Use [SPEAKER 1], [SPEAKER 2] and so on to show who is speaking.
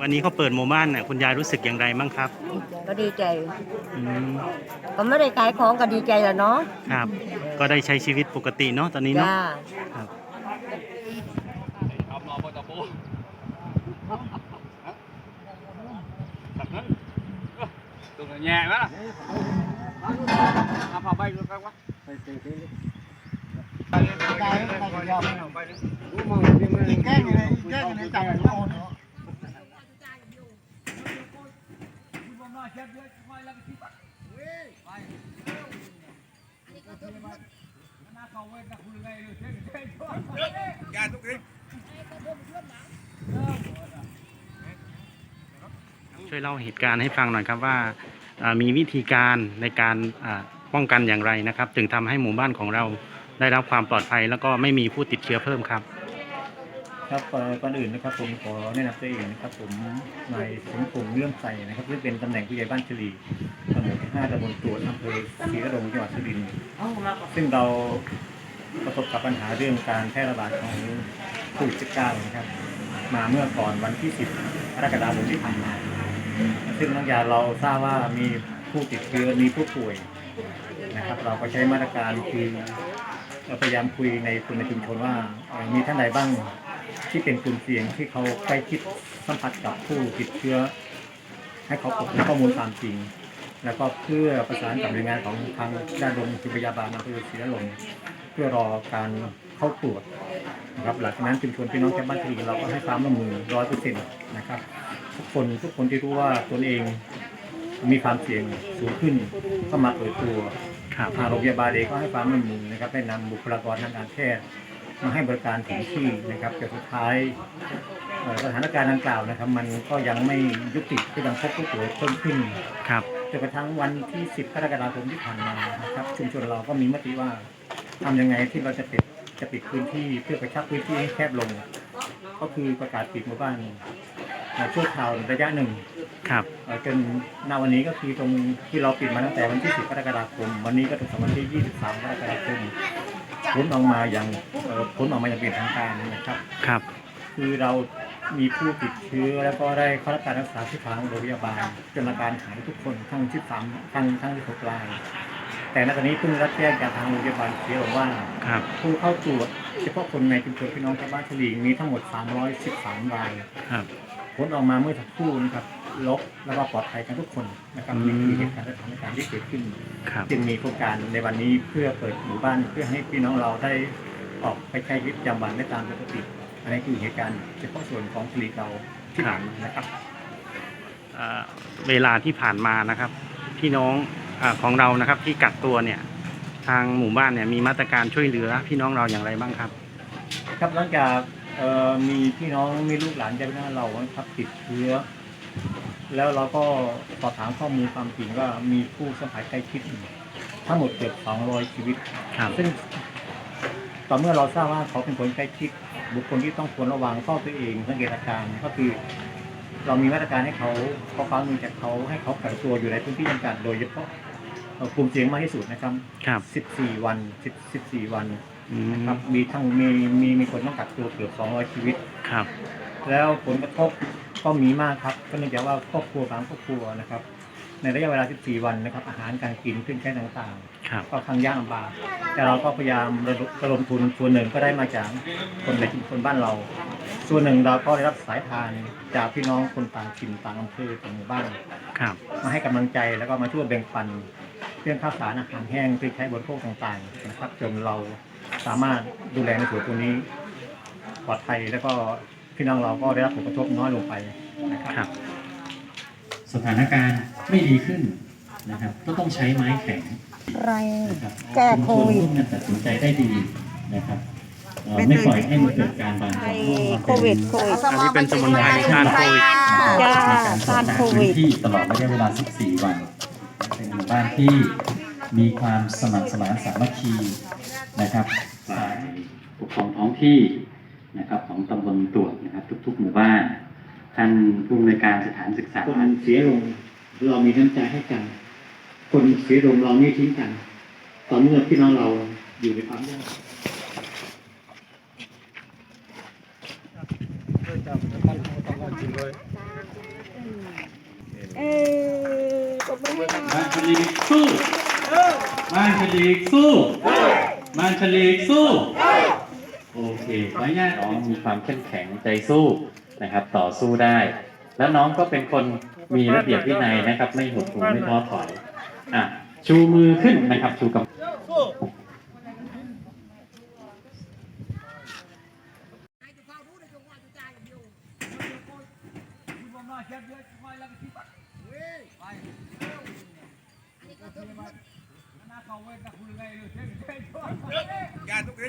[SPEAKER 1] วันนี้เขาเปิดหมู่บ้านเนี่ยคุณยายรู้สึกอย่างไรบ้างครับ
[SPEAKER 2] ก็ดีใจ
[SPEAKER 1] อืม
[SPEAKER 2] ก็ไม่ได้ขายของก็ดีใจแล้วเนาะ
[SPEAKER 1] ครับ ก็ได้ใช้ชีวิตปกติเนาะตอนนี้เนาะ
[SPEAKER 2] จ้า
[SPEAKER 1] ครับ
[SPEAKER 3] ครับรอปตปูตัดนั้นตรงแง่ไหมล่ะเอาพาไปดูกันวะไปเจอที่ไปเลยไปเลยไปเลยไปเลยรู้มองที่มันแก้งเลยแก้งเลยจับหัวอ่อนเช่
[SPEAKER 1] วยเล่าเหตุการณ์ให้ฟังหน่อยครับว่าอ่ามีวิธีการในการอ่าป้องกันอย่างไรนะครับถึงทำให้หมู่บ้านของเราได้รับความปลอดภัย แล้วก็ไม่มีผู้ติดเชื้อเพิ่มครับ
[SPEAKER 4] ครับก่อนอื่นนะครับผมขอแนะนำตัวเองนะครับผมนายสมพงษ์เลื่อมใสนะครับซึ่งเป็นตำแหน่งผู้ใหญ่บ้านชลีตำบลที่ห้าตำบลตรวจอำเภอศรีระดงจังหวัดสุรินทร์ซึ่งเราประสบกับปัญหาเรื่องการแพร่ระบาดของโควิด -19 นะครับ มาเมื่อก่อนวันที่ 10กรกฎาคมที่ผ่านมา ซึ่งหลังจาเราทราบว่ามีผู้ติดเชื้อมีผู้ป่วยนะครับ เราก็ใช้มาตรการคือเราพยายามคุยในคนในชุมชนว่ามีท่านใดบ้าง ที่เป็นกลุ่มเสี่ยงที่เขาใกล้ชิดสัมผัสกับผู้ติดเชื้อ ให้เขาปกปิดข้อมูลตามจริง แล้วก็เพื่อประสานกับหน่วยงานของทางด้านโรงพยาบาลอำเภอศรีนรงค์เพื่อรอการเข้าตรวจนะครับหลังจากนั้นชุมชนพี่น้องชาวบ้านทีเราก็ให้ความร่วมมือร้อยเปอร์เซ็นต์นะครับทุกคนทุกคนที่รู้ว่าตนเองมีความเสี่ยงสูงขึ้นก็มาเปิดตัว
[SPEAKER 1] ครับ
[SPEAKER 4] ทางโรงพยาบาลเองก็ให้ความร่วมมือนะครับได้นำบุคลากรทางการแพทย์ มาให้บริการถึงที่นะครับแต่สุดท้ายเอ่อสถานการณ์ดังกล่าวนะครับ มันก็ยังไม่ยุติก็ยังพบผู้ป่วยเพิ่มขึ้น
[SPEAKER 1] ครับ
[SPEAKER 4] จนกระทั่งวันที่ 10 กรกฎาคมที่ผ่านมานะครับชุมชนเราก็มีมติว่าทำยังไงที่เราจะปิดจะปิดพื้นที่เพื่อกระชับพื้นที่ให้แคบลง ก็คือประกาศปิดหมู่บ้านเอ่อชั่วคราวระยะหนึ่ง
[SPEAKER 1] ครับ
[SPEAKER 4] เอ่อจนณวันนี้ก็คือตรงที่เราปิดมาตั้งแต่วันที่ 10 กรกฎาคม วันนี้ก็ถึงวันที่ 23 กรกฎาคม ผลออกมาอย่างเอ่อผลออกมาอย่างเป็นทางการนะครับ
[SPEAKER 1] ครับ
[SPEAKER 4] คือเรามีผู้ติดเชื้อแล้วก็ได้เข้ารับการรักษาที่ทางโรงพยาบาลจนอาการหายทุกคนทั้ง13ทั้งทั้ง16ราย แต่ณตอนนี้เพิ่งรับแจ้งจากทางโรงพยาบาลเชียบอกว่า
[SPEAKER 1] ครับ
[SPEAKER 4] ผู้เข้าตรวจเฉพาะคนในชุมชนพี่น้องชาวบ้านฉลีงมีทั้งหมด 313ราย
[SPEAKER 1] ครับ
[SPEAKER 4] ผลออกมาเมื่อสักครู่นะครับ ลบแล้วก็ปลอดภัยกันทุกคนนะครับ
[SPEAKER 1] อืม
[SPEAKER 4] นี่คือเหตุการณ์และสถานการณ์ที่เกิดขึ้น
[SPEAKER 1] ครับ
[SPEAKER 4] จึงมีโครงการในวันนี้เพื่อเปิดหมู่บ้านเพื่อให้พี่น้องเราได้ออกไปใช้ชีวิตประจำวันได้ตามปกติอันนี้คือเหตุการณ์เฉพาะส่วนของผลิตเราที่ผ่านมานะครับ
[SPEAKER 1] อ่าเวลาที่ผ่านมานะครับ พี่น้องอาของเรานะครับที่กักตัวเนี่ย ทางหมู่บ้านเนี่ยมีมาตรการช่วยเหลือ พี่น้องเราอย่างไรบ้างครับ
[SPEAKER 4] ครับหลังจากเอ่อมีพี่น้องมีลูกหลานญาติพี่น้องเรานะครับติดเชื้อ แล้วเราก็สอบถามข้อมูลความจริงว่ามีผู้สัมผัสใกล้ชิดทั้งหมดเกือบ200 ชีวิต
[SPEAKER 1] ครับ
[SPEAKER 4] ซึ่งต่อเมื่อเราทราบว่าเขาเป็นคนใกล้ชิด บุคคลที่ต้องควรระวังเฝ้าตัวเองสังเกตอาการก็คือ เรามีมาตรการให้เขาขอความร่วมมือจากเขาให้เขากักตัวอยู่ในพื้นที่จำกัดโดยเฉพาะเอ่อกลุ่มเสี่ยงมากที่สุดนะครับ
[SPEAKER 1] ครับ
[SPEAKER 4] 14 วัน 10 14 วัน
[SPEAKER 1] อืม
[SPEAKER 4] นะครับมีทั้งมีมีมีคนต้องกักตัวเกือบ200 ชีวิต
[SPEAKER 1] ครับ
[SPEAKER 4] แล้วผลกระทบ ก็มีมากครับก็เนื่องจากว่าครอบครัวบางครอบครัวนะครับ ในระยะเวลา 14 วันนะครับ อาหารการกินเครื่องใช้ต่าง
[SPEAKER 1] ครับ
[SPEAKER 4] ๆ ก็ค่อนข้างยากลำบากแต่เราก็พยายามระดมระดมทุนส่วนหนึ่งก็ได้มาจากคนในชุมชนบ้านเรา ส่วนหนึ่งเราก็ได้รับสายทานจากพี่น้องคนต่างถิ่นต่างอำเภอต่างหมู่บ้าน
[SPEAKER 1] ครับ
[SPEAKER 4] มาให้กำลังใจแล้วก็มาช่วยแบ่งปันเครื่องข้าวสารอาหารแห้งเครื่องใช้บริโภคต่างๆนะครับจนเราสามารถดูแลในส่วนตรงนี้ปลอดภัยแล้วก็ พี่น้องเราก็ได้รับผลกระทบน้อยลงไปนะครับ
[SPEAKER 1] ครับ
[SPEAKER 5] สถานการณ์ไม่ดีขึ้นนะครับ ก็ต้องใช้ไม้แข็ง
[SPEAKER 2] ไร
[SPEAKER 5] นะครับ
[SPEAKER 2] แก้โควิด
[SPEAKER 5] ชุมชนร่วมกันตัดสินใจได้ดีนะครับเอ่อไม่ปล่อยให้มันเกิดการบานปลายร่วมมา
[SPEAKER 2] โควิดโควิด
[SPEAKER 1] อันนี้เป็นสมุนไพรต้านโควิด
[SPEAKER 2] จ้า
[SPEAKER 5] ในการ
[SPEAKER 2] ต้าน
[SPEAKER 5] จัด
[SPEAKER 2] โค
[SPEAKER 5] การ
[SPEAKER 2] วิ
[SPEAKER 5] พื้
[SPEAKER 2] ด
[SPEAKER 5] นที่ตลอดระยะเวลา 14 วัน เป็นหมู่บ้านที่มีความสมัครสมานสามัคคีนะครับฝ่ายปกครองท้องที่ นะครับ ของตำบลตรวจนะครับ ทุก ๆ หมู่บ้าน ท่านผู้อำนวยการสถานศึกษา
[SPEAKER 4] คนเสียลงเรามีน้ำใจให้กัน คนเสียลงเราไม่ทิ้งกัน ตอนเมื่อพี่น้องเราอยู่ในความยาก
[SPEAKER 3] เพื่อจะมันต้องจริงเลย
[SPEAKER 2] เออก็ไม่ให้
[SPEAKER 5] บ้านชลีกสู้บ้านชลีกสู้บ้านชลีกสู้ โอเคขออนุญาตน้องมีความเข้มแข็งใจสู้นะครับ ต่อสู้ได้ แล้วน้องก็เป็นคนมีระเบียบวินัยนะครับ ไม่หดหู่ไม่ท้อถอยอะชูมือขึ้นนะครับ ชูกำ
[SPEAKER 3] อ ยาทุกที